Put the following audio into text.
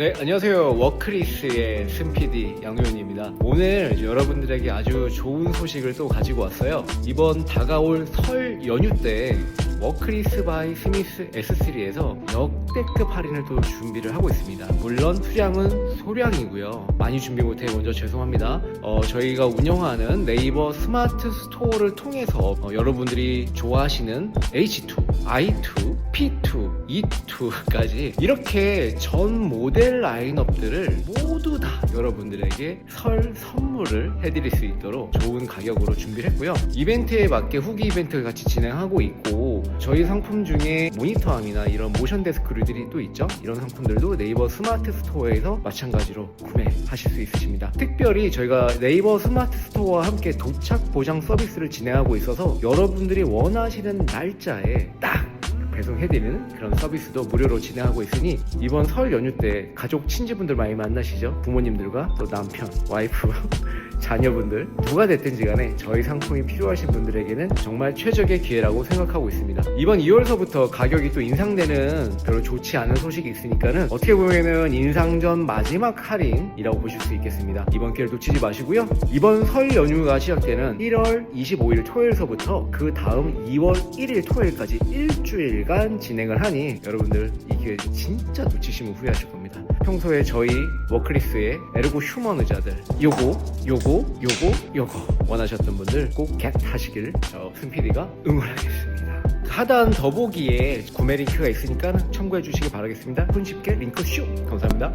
네, 안녕하세요. 워크리스의 승PD 양효연입니다. 오늘 여러분들에게 아주 좋은 소식을 또 가지고 왔어요. 이번 다가올 설 연휴 때 워크리스 바이 스미스 S3에서 역대급 할인을 또 준비를 하고 있습니다. 물론 수량은 소량이고요. 많이 준비 못해 먼저 죄송합니다. 어, 저희가 운영하는 네이버 스마트 스토어를 통해서 어, 여러분들이 좋아하시는 H2, i2, P2, E2까지 이렇게 전 모델 라인업들을 모두 다 여러분들에게 설 선물을 해드릴 수 있도록 좋은 가격으로 준비를 했고요. 이벤트에 맞게 후기 이벤트를 같이 진행하고 있고 저희 상품 중에 모니터함이나 이런 모션 데스크들이 또 있죠. 이런 상품들도 네이버 스마트 스토어에서 마찬가지로 구매하실 수 있으십니다. 특별히 저희가 네이버 스마트 스토어와 함께 도착 보장 서비스를 진행하고 있어서 여러분들이 원하시는 날짜에 딱 배송해드리는 그런 서비스도 무료로 진행하고 있으니 이번 설 연휴 때 가족 친지분들 많이 만나시죠? 부모님들과 또 남편, 와이프, 자녀분들 누가 됐든지 간에 저희 상품이 필요하신 분들에게는 정말 최적의 기회라고 생각하고 있습니다. 이번 2월서부터 가격이 또 인상되는 별로 좋지 않은 소식이 있으니까는 어떻게 보면은 인상 전 마지막 할인이라고 보실 수 있겠습니다. 이번 기회를 놓치지 마시고요. 이번 설 연휴가 시작되는 1월 25일 토요일서부터 그 다음 2월 1일 토요일까지 일주일간 진행을 하니 여러분들 이 기회 진짜 놓치시면 후회하실 겁니다. 평소에 저희 워크리스의 에르고 휴먼 의자들 요거 요거 요거 요거 원하셨던 분들 꼭 겟 하시길 저 승PD가 응원하겠습니다. 하단 더보기에 구매 링크가 있으니까 참고해 주시기 바라겠습니다. 손쉽게 링크 슉 감사합니다.